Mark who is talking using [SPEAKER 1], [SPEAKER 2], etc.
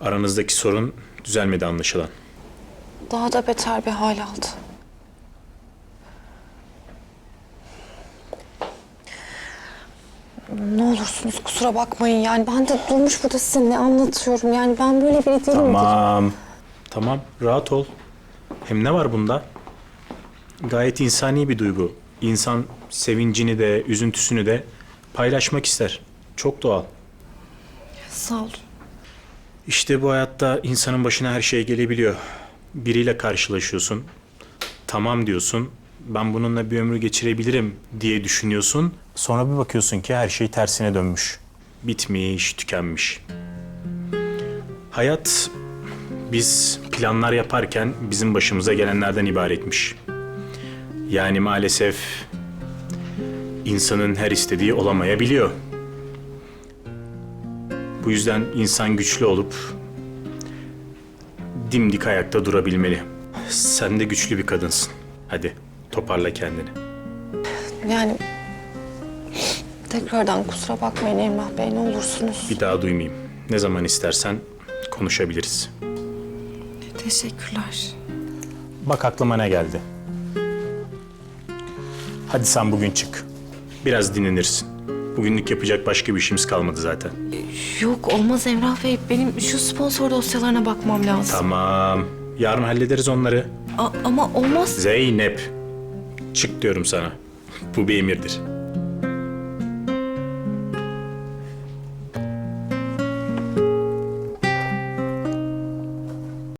[SPEAKER 1] Aranızdaki sorun düzelmedi anlaşılan.
[SPEAKER 2] Daha da beter bir hal aldı. Ne olursunuz kusura bakmayın yani ben de durmuş burada size ne anlatıyorum yani ben böyle biri değilim.
[SPEAKER 1] Tamam. Tamam, rahat ol. Hem ne var bunda? Gayet insani bir duygu. İnsan sevincini de, üzüntüsünü de paylaşmak ister. Çok doğal.
[SPEAKER 2] Sağ olun.
[SPEAKER 1] İşte bu hayatta insanın başına her şey gelebiliyor. Biriyle karşılaşıyorsun. Tamam diyorsun. Ben bununla bir ömrü geçirebilirim diye düşünüyorsun. Sonra bir bakıyorsun ki her şey tersine dönmüş. Bitmiş, tükenmiş. Hayat biz planlar yaparken bizim başımıza gelenlerden ibaretmiş. Yani maalesef insanın her istediği olamayabiliyor. Bu yüzden insan güçlü olup dimdik ayakta durabilmeli. Sen de güçlü bir kadınsın. Hadi toparla kendini.
[SPEAKER 2] Yani tekrardan kusura bakmayın Emrah Bey ne olursunuz.
[SPEAKER 1] Bir daha duymayayım. Ne zaman istersen konuşabiliriz.
[SPEAKER 2] Teşekkürler.
[SPEAKER 1] Bak aklıma ne geldi. Hadi sen bugün çık. Biraz dinlenirsin. Bugünlük yapacak başka bir işimiz kalmadı zaten.
[SPEAKER 2] Yok olmaz Emrah Bey benim şu sponsor dosyalarına bakmam lazım.
[SPEAKER 1] Tamam. Yarın hallederiz onları.
[SPEAKER 2] A- ama olmaz.
[SPEAKER 1] Zeynep. Çık diyorum sana. Bu bir emirdir.